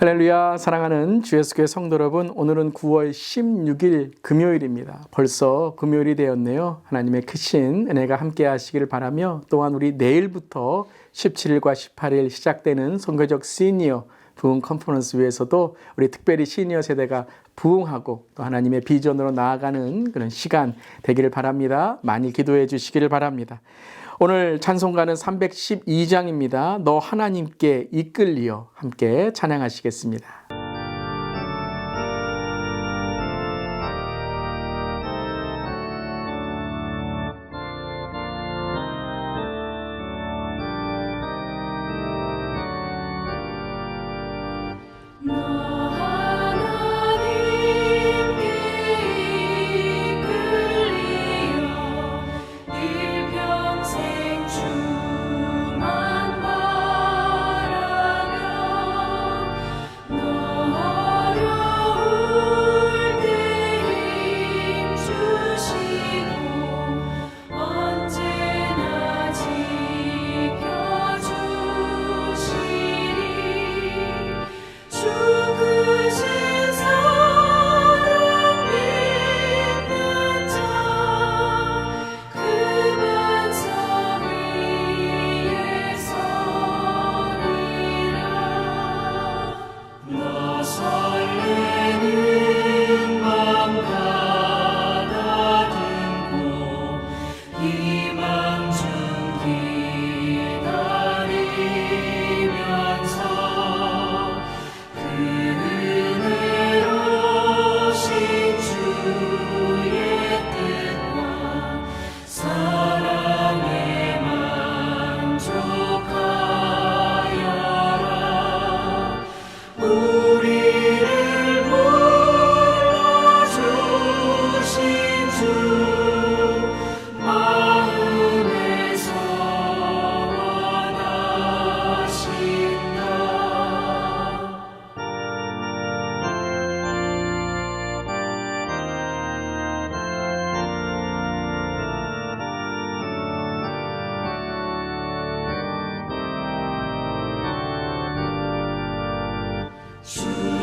할렐루야 사랑하는 주 예수교회 성도 여러분 오늘은 9월 16일 금요일입니다. 벌써 금요일이 되었네요. 하나님의 크신 은혜가 함께 하시기를 바라며 또한 우리 내일부터 17일과 18일 시작되는 선교적 시니어 부흥 컨퍼런스 위에서도 우리 특별히 시니어 세대가 부흥하고 또 하나님의 비전으로 나아가는 그런 시간 되기를 바랍니다. 많이 기도해 주시기를 바랍니다. 오늘 찬송가는 312장입니다. 너 하나님께 이끌리어 함께 찬양하시겠습니다.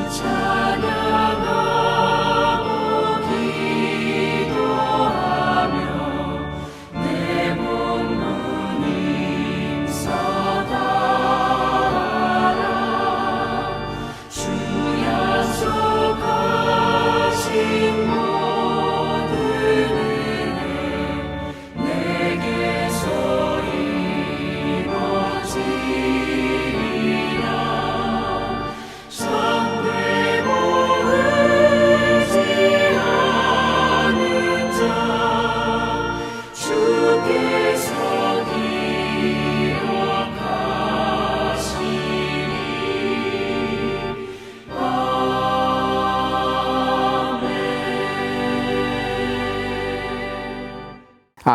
주찬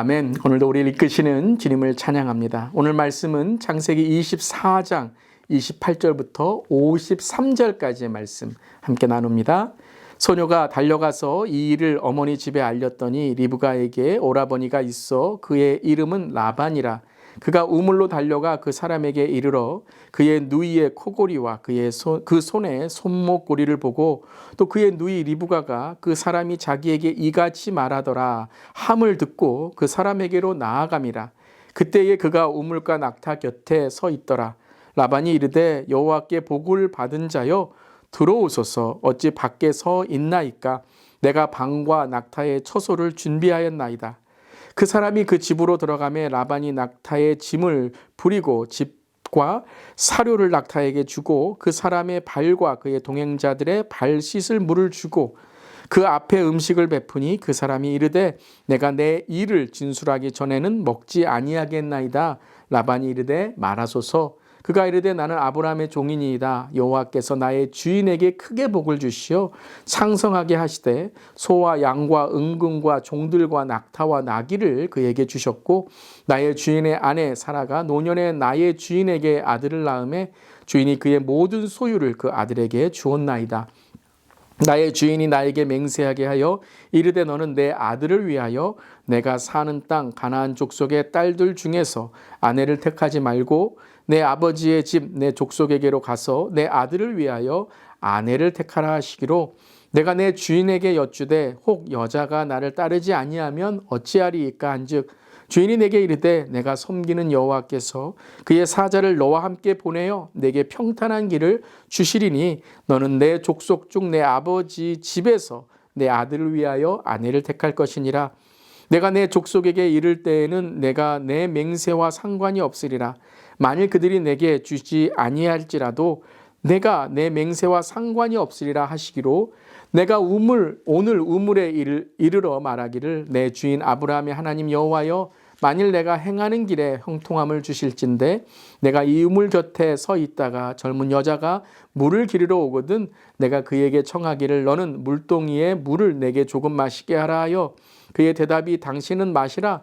아멘. 오늘도 우리를 이끄시는 주님을 찬양합니다. 오늘 말씀은 창세기 24장 28절부터 53절까지의 말씀 함께 나눕니다. 소녀가 달려가서 이 일을 어머니 집에 알렸더니 리브가에게 오라버니가 있어 그의 이름은 라반이라 그가 우물로 달려가 그 사람에게 이르러 그의 누이의 코골이와 그의 손, 그 손의 손목고리를 보고 또 그의 누이 리브가가 그 사람이 자기에게 이같이 말하더라. 함을 듣고 그 사람에게로 나아감이라. 그때에 그가 우물가 낙타 곁에 서 있더라. 라반이 이르되 여호와께 복을 받은 자여 들어오소서. 어찌 밖에 서 있나이까? 내가 방과 낙타의 처소를 준비하였나이다 그 사람이 그 집으로 들어가매 라반이 낙타의 짐을 부리고 집과 사료를 낙타에게 주고 그 사람의 발과 그의 동행자들의 발 씻을 물을 주고 그 앞에 음식을 베푸니 그 사람이 이르되 내가 내 일을 진술하기 전에는 먹지 아니하겠나이다. 라반이 이르되 말하소서 그가 이르되 나는 아브라함의 종이니이다. 여호와께서 나의 주인에게 크게 복을 주시어 상성하게 하시되 소와 양과 은금과 종들과 낙타와 나귀를 그에게 주셨고 나의 주인의 아내 사라가 노년에 나의 주인에게 아들을 낳음에 주인이 그의 모든 소유를 그 아들에게 주었나이다. 나의 주인이 나에게 맹세하게 하여 이르되 너는 내 아들을 위하여 내가 사는 땅 가나안 족속의 딸들 중에서 아내를 택하지 말고 내 아버지의 집 내 족속에게로 가서 내 아들을 위하여 아내를 택하라 하시기로 내가 내 주인에게 여쭈되 혹 여자가 나를 따르지 아니하면 어찌하리이까 한즉 주인이 내게 이르되 내가 섬기는 여호와께서 그의 사자를 너와 함께 보내어 내게 평탄한 길을 주시리니 너는 내 족속 중 내 아버지 집에서 내 아들을 위하여 아내를 택할 것이니라. 내가 내 족속에게 이를 때에는 내가 내 맹세와 상관이 없으리라 만일 그들이 내게 주지 아니할지라도 내가 내 맹세와 상관이 없으리라 하시기로 내가 우물 오늘 우물에 이르, 이르러 말하기를 내 주인 아브라함의 하나님 여호와여 만일 내가 행하는 길에 형통함을 주실진데 내가 이 우물 곁에 서 있다가 젊은 여자가 물을 기르러 오거든 내가 그에게 청하기를 너는 물동이에 물을 내게 조금 마시게 하라 하여 그의 대답이 당신은 마시라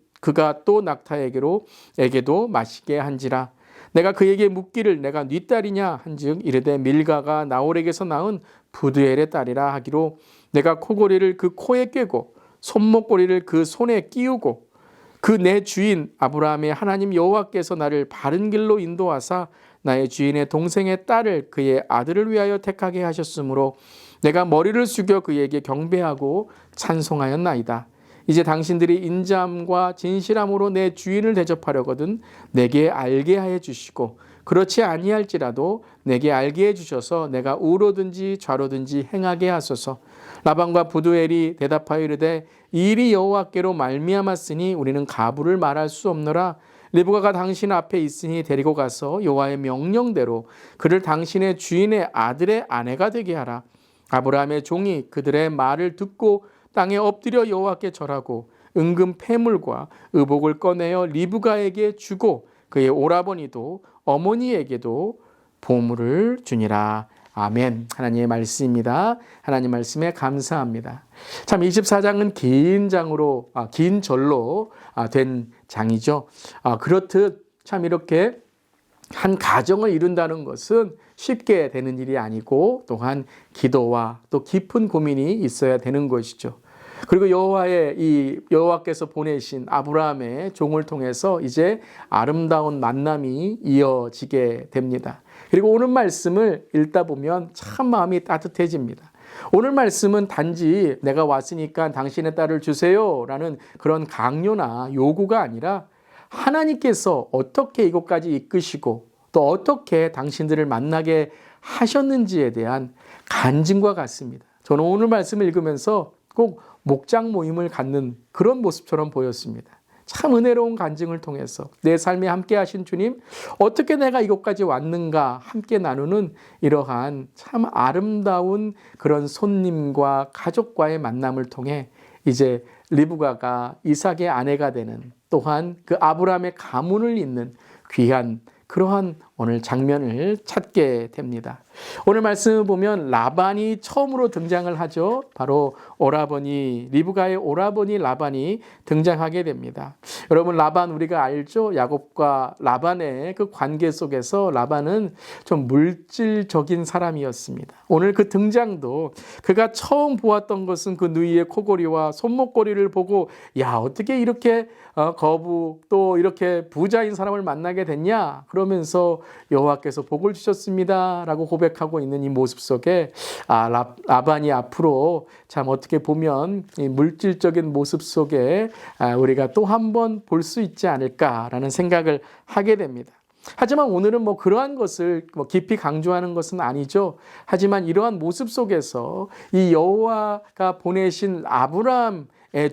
그가 또 낙타에게로 에게도 마시게 한지라 내가 그에게 묻기를 내가 네 딸이냐 한즉 이르되 밀가가 나홀에게서 낳은 부드엘의 딸이라 하기로 내가 코골이를 그 코에 꿰고 손목고리를 그 손에 끼우고 그 내 주인 아브라함의 하나님 여호와께서 나를 바른 길로 인도하사 나의 주인의 동생의 딸을 그의 아들을 위하여 택하게 하셨으므로 내가 머리를 숙여 그에게 경배하고 찬송하였나이다. 이제 당신들이 인자함과 진실함으로 내 주인을 대접하려거든 내게 알게 하여 주시고 그렇지 아니할지라도 내게 알게 해 주셔서 내가 우로든지 좌로든지 행하게 하소서. 라반과 부두엘이 대답하여 이르되 이 일이 여호와께로 말미암았으니 우리는 가부를 말할 수 없노라. 리브가가 당신 앞에 있으니 데리고 가서 여호와의 명령대로 그를 당신의 주인의 아들의 아내가 되게 하라. 아브라함의 종이 그들의 말을 듣고 땅에 엎드려 여호와께 절하고 은금 폐물과 의복을 꺼내어 리브가에게 주고 그의 오라버니도 어머니에게도 보물을 주니라. 아멘. 하나님의 말씀입니다. 하나님 말씀에 감사합니다. 참 24장은 긴 장으로 아, 긴 절로 아, 된 장이죠. 아, 그렇듯 참 이렇게 한 가정을 이룬다는 것은 쉽게 되는 일이 아니고 또한 기도와 또 깊은 고민이 있어야 되는 것이죠. 그리고 여호와의 이 여호와께서 보내신 아브라함의 종을 통해서 이제 아름다운 만남이 이어지게 됩니다. 그리고 오늘 말씀을 읽다 보면 참 마음이 따뜻해집니다. 오늘 말씀은 단지 내가 왔으니까 당신의 딸을 주세요 라는 그런 강요나 요구가 아니라 하나님께서 어떻게 이곳까지 이끄시고 또 어떻게 당신들을 만나게 하셨는지에 대한 간증과 같습니다. 저는 오늘 말씀을 읽으면서 꼭 목장 모임을 갖는 그런 모습처럼 보였습니다. 참 은혜로운 간증을 통해서 내 삶에 함께 하신 주님, 어떻게 내가 이곳까지 왔는가 함께 나누는 이러한 참 아름다운 그런 손님과 가족과의 만남을 통해 이제 리브가가 이삭의 아내가 되는 또한 그 아브라함의 가문을 잇는 귀한 그러한 오늘 장면을 찾게 됩니다. 오늘 말씀을 보면 라반이 처음으로 등장을 하죠. 바로 오라버니 리브가의 오라버니 라반이 등장하게 됩니다. 여러분 라반 우리가 알죠? 야곱과 라반의 그 관계 속에서 라반은 좀 물질적인 사람이었습니다. 오늘 그 등장도 그가 처음 보았던 것은 그 누이의 코골이와 손목고리를 보고 야 어떻게 이렇게 어, 거부 또 이렇게 부자인 사람을 만나게 됐냐 그러면서 여호와께서 복을 주셨습니다라고 고백하고 있는 이 모습 속에 아 라, 라반이 앞으로 참 어떻게 보면 이 물질적인 모습 속에 아, 우리가 또 한 번 볼 수 있지 않을까라는 생각을 하게 됩니다. 하지만 오늘은 뭐 그러한 것을 뭐 깊이 강조하는 것은 아니죠. 하지만 이러한 모습 속에서 이 여호와가 보내신 의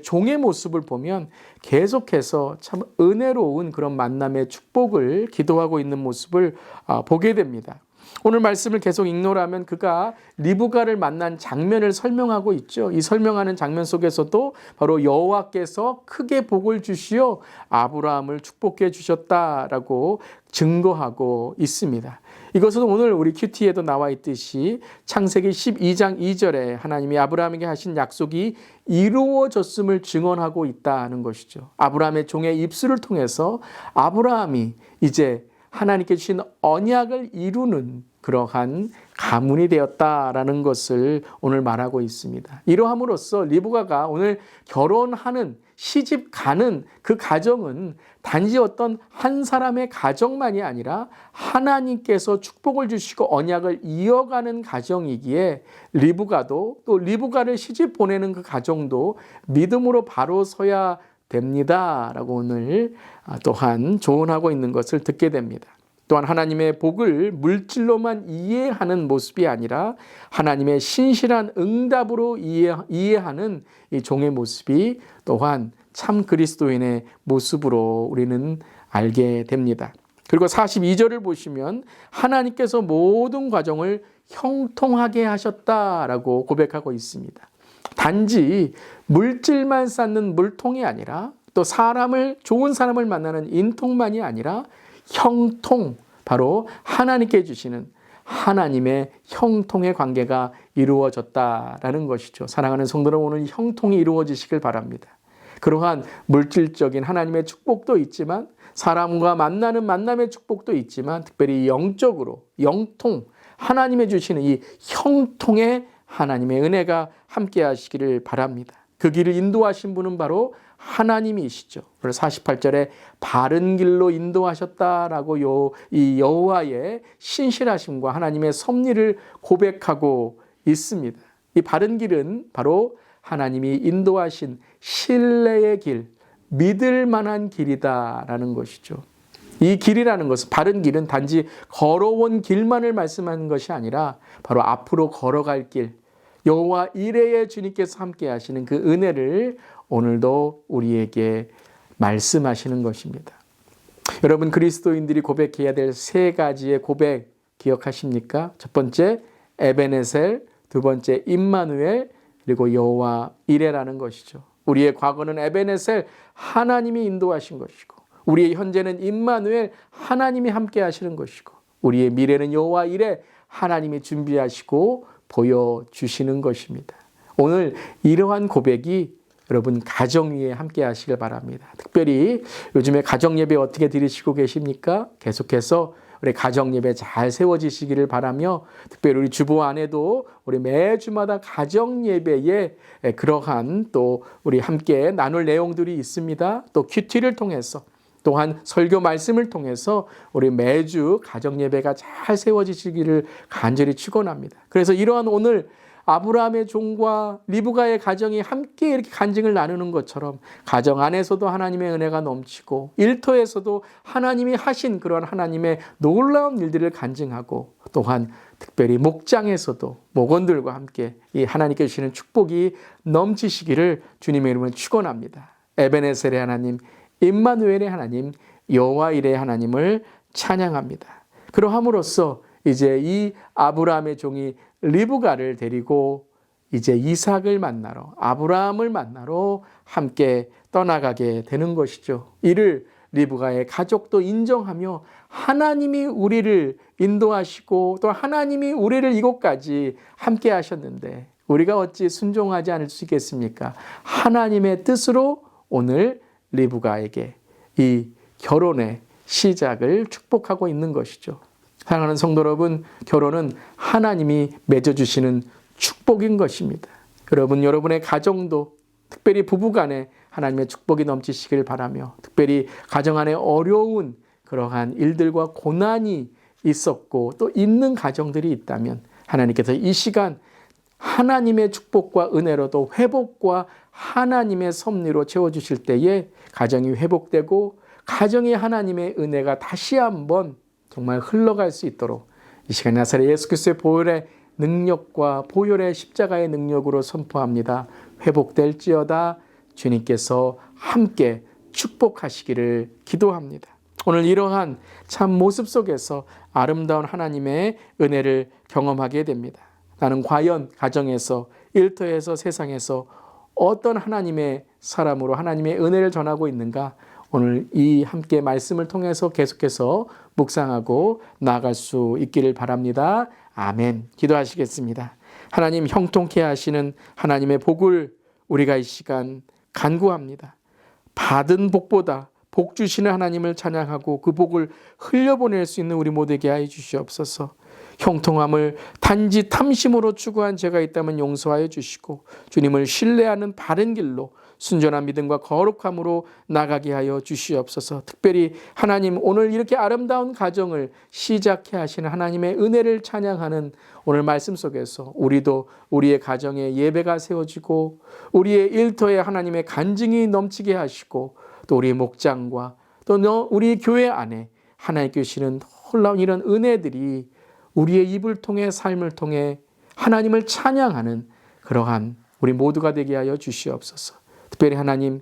종의 모습을 보면 계속해서 참 은혜로운 그런 만남의 축복을 기도하고 있는 모습을 아, 보게 됩니다. 오늘 말씀을 계속 읽노라면 그가 리브가를 만난 장면을 설명하고 있죠. 이 설명하는 장면 속에서도 바로 여호와께서 크게 복을 주시어 아브라함을 축복해 주셨다라고 증거하고 있습니다. 이것은 오늘 우리 큐티에도 나와 있듯이 창세기 12장 2절에 하나님이 아브라함에게 하신 약속이 이루어졌음을 증언하고 있다는 것이죠. 아브라함의 종의 입술을 통해서 아브라함이 이제 하나님께 주신 언약을 이루는 그러한 가문이 되었다라는 것을 오늘 말하고 있습니다. 이러함으로써 리브가가 오늘 결혼하는 시집 가는 그 가정은 단지 어떤 한 사람의 가정만이 아니라 하나님께서 축복을 주시고 언약을 이어가는 가정이기에 리브가도 또 리브가를 시집 보내는 그 가정도 믿음으로 바로 서야 됩니다 라고 오늘 또한 조언하고 있는 것을 듣게 됩니다. 또한 하나님의 복을 물질로만 이해하는 모습이 아니라 하나님의 신실한 응답으로 이해, 이 종의 모습이 또한 참 그리스도인의 모습으로 우리는 알게 됩니다. 그리고 42절을 보시면 하나님께서 모든 과정을 형통하게 하셨다라고 고백하고 있습니다. 단지 물질만 쌓는 물통이 아니라 또 사람을 좋은 사람을 만나는 인통만이 아니라 형통 바로 하나님께 주시는 하나님의 형통의 관계가 이루어졌다라는 것이죠. 사랑하는 성도는 오늘 형통이 이루어지시길 바랍니다. 그러한 물질적인 하나님의 축복도 있지만 사람과 만나는 만남의 축복도 있지만 특별히 영적으로 영통 하나님의 주시는 이 형통의 하나님의 은혜가 함께 하시기를 바랍니다. 그 길을 인도하신 분은 바로 하나님이시죠. 그래서 48절에 바른 길로 인도하셨다라고 요, 이 여호와의 신실하심과 하나님의 섭리를 고백하고 있습니다. 이 바른 길은 바로 하나님이 인도하신 신뢰의 길, 믿을 만한 길이다라는 것이죠. 이 길이라는 것은 바른 길은 단지 걸어온 길만을 말씀하는 것이 아니라 바로 앞으로 걸어갈 길, 여호와 이레의 주님께서 함께 하시는 그 은혜를 오늘도 우리에게 말씀하시는 것입니다. 여러분 그리스도인들이 고백해야 될 세 가지의 고백 기억하십니까? 첫 번째 에베네셀, 두 번째 임마누엘, 그리고 여호와 이레라는 것이죠. 우리의 과거는 에베네셀 하나님이 인도하신 것이고 우리의 현재는 임마누엘 하나님이 함께 하시는 것이고 우리의 미래는 여호와 이레 하나님이 준비하시고 보여주시는 것입니다. 오늘 이러한 고백이 여러분 가정 위에 함께 하시길 바랍니다. 특별히 요즘에 가정 예배 어떻게 드리시고 계십니까? 계속해서 우리 가정 예배 잘 세워지시기를 바라며 특별히 우리 주부 안에도 우리 매주마다 가정 예배에 그러한 또 우리 함께 나눌 내용들이 있습니다. 또 큐티를 통해서 또한 설교 말씀을 통해서 우리 매주 가정 예배가 잘 세워지시기를 간절히 축원합니다. 그래서 이러한 오늘 아브라함의 종과 리브가의 가정이 함께 이렇게 간증을 나누는 것처럼 가정 안에서도 하나님의 은혜가 넘치고 일터에서도 하나님이 하신 그런 하나님의 놀라운 일들을 간증하고 또한 특별히 목장에서도 목원들과 함께 이 하나님께 주시는 축복이 넘치시기를 주님의 이름으로 축원합니다. 에베네셀의 하나님, 임마누엘의 하나님, 여호와 일의 하나님을 찬양합니다. 그러함으로써 이제 이 아브라함의 종이 리브가를 데리고 이제 이삭을 만나러 아브라함을 만나러 함께 떠나가게 되는 것이죠. 이를 리브가의 가족도 인정하며 하나님이 우리를 인도하시고 또 하나님이 우리를 이곳까지 함께 하셨는데 우리가 어찌 순종하지 않을 수 있겠습니까? 하나님의 뜻으로 오늘 리브가에게 이 결혼의 시작을 축복하고 있는 것이죠. 사랑하는 성도 여러분, 결혼은 하나님이 맺어주시는 축복인 것입니다. 여러분, 여러분의 가정도 특별히 부부간에 하나님의 축복이 넘치시길 바라며 특별히 가정 안에 어려운 그러한 일들과 고난이 있었고 또 있는 가정들이 있다면 하나님께서 이 시간 하나님의 축복과 은혜로 또 회복과 하나님의 섭리로 채워주실 때에 가정이 회복되고 가정이 하나님의 은혜가 다시 한번 정말 흘러갈 수 있도록 이 시간 나사렛 예수 그리스도의 보혈의 능력과 보혈의 십자가의 능력으로 선포합니다. 회복될지어다 주님께서 함께 축복하시기를 기도합니다. 오늘 이러한 참 모습 속에서 아름다운 하나님의 은혜를 경험하게 됩니다. 나는 과연 가정에서 일터에서 세상에서 어떤 하나님의 사람으로 하나님의 은혜를 전하고 있는가? 오늘 이 함께 말씀을 통해서 계속해서 묵상하고 나아갈 수 있기를 바랍니다. 아멘. 기도하시겠습니다. 하나님 형통케 하시는 하나님의 복을 우리가 이 시간 간구합니다. 받은 복보다 복 주시는 하나님을 찬양하고 그 복을 흘려보낼 수 있는 우리 모두에게 하여 주시옵소서. 형통함을 단지 탐심으로 추구한 죄가 있다면 용서하여 주시고 주님을 신뢰하는 바른 길로 순전한 믿음과 거룩함으로 나가게 하여 주시옵소서. 특별히 하나님 오늘 이렇게 아름다운 가정을 시작해 하시는 하나님의 은혜를 찬양하는 오늘 말씀 속에서 우리도 우리의 가정에 예배가 세워지고 우리의 일터에 하나님의 간증이 넘치게 하시고 또 우리의 목장과 또너 우리 교회 안에 하나님께 주시는 놀라운 이런 은혜들이 우리의 입을 통해 삶을 통해 하나님을 찬양하는 그러한 우리 모두가 되게 하여 주시옵소서. 특별히 하나님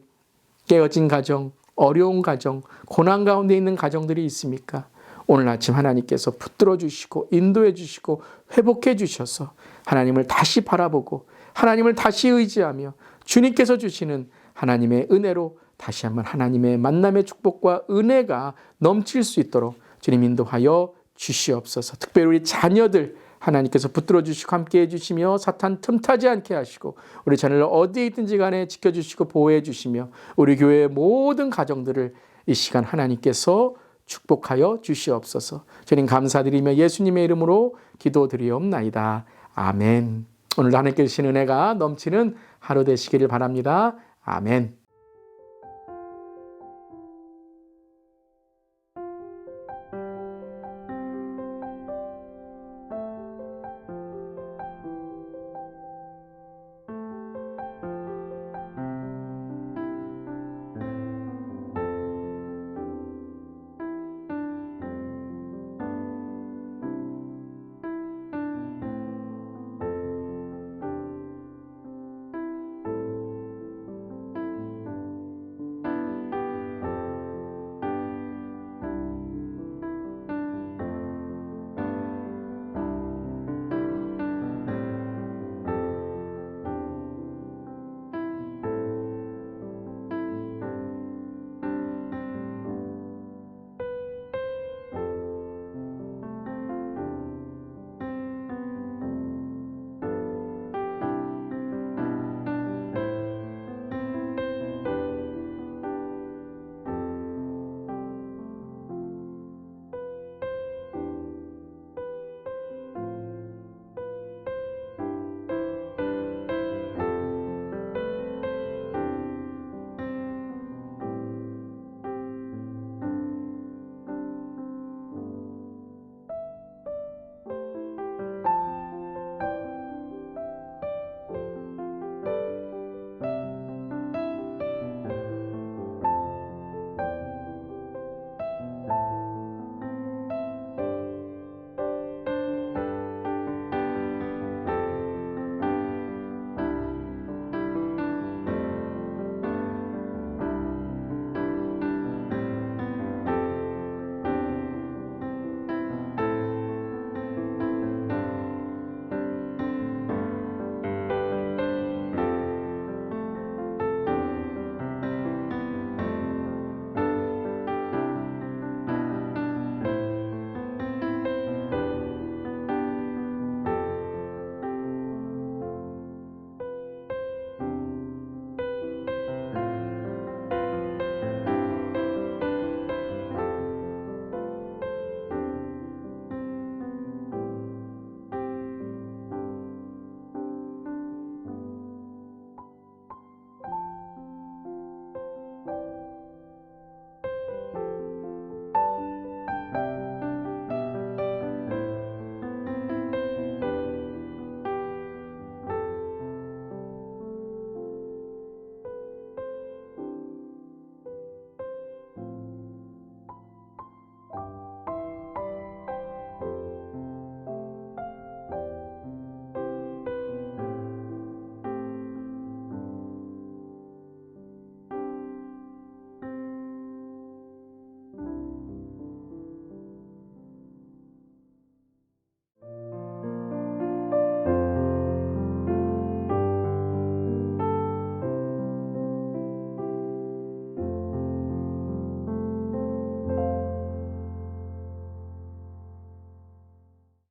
깨어진 가정, 어려운 가정, 고난 가운데 있는 가정들이 있습니까? 오늘 아침 하나님께서 붙들어 주시고 인도해 주시고 회복해 주셔서 하나님을 다시 바라보고 하나님을 다시 의지하며 주님께서 주시는 하나님의 은혜로 다시 한번 하나님의 만남의 축복과 은혜가 넘칠 수 있도록 주님 인도하여 주시옵소서. 특별히 우리 자녀들 하나님께서 붙들어 주시고 함께 해 주시며 사탄 틈타지 않게 하시고 우리 자녀를 어디에 있든지 간에 지켜 주시고 보호해 주시며 우리 교회의 모든 가정들을 이 시간 하나님께서 축복하여 주시옵소서. 주님 감사드리며 예수님의 이름으로 기도드리옵나이다. 아멘. 오늘 하나님께 주신 은혜가 넘치는 하루 되시기를 바랍니다. 아멘.